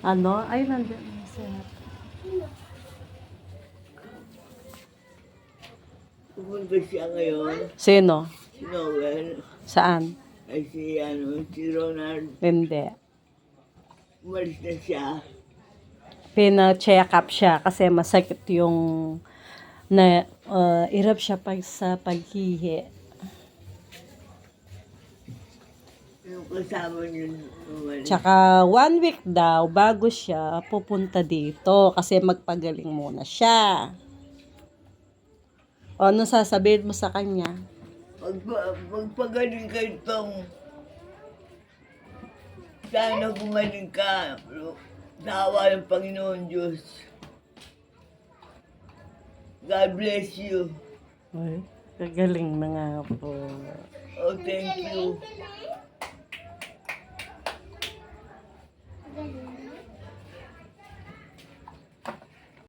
Ano? Ay, nandiyan. na siya. Pupunta siya ngayon. Sino? Si Noel. Saan? Ay si, ano, si Ronald. Hindi. Umalis na siya. Pina-check up siya kasi masakit yung na uh, irap siya pag sa paghihi. Yung kasama niyo umalis. Tsaka one week daw bago siya pupunta dito kasi magpagaling muna siya. O ano sasabihin mo sa kanya? Magpa, magpagaling ka itong sana gumaling ka. Sa awa ng Panginoon Diyos. God bless you. Ay, kagaling na nga po. Oh, thank you.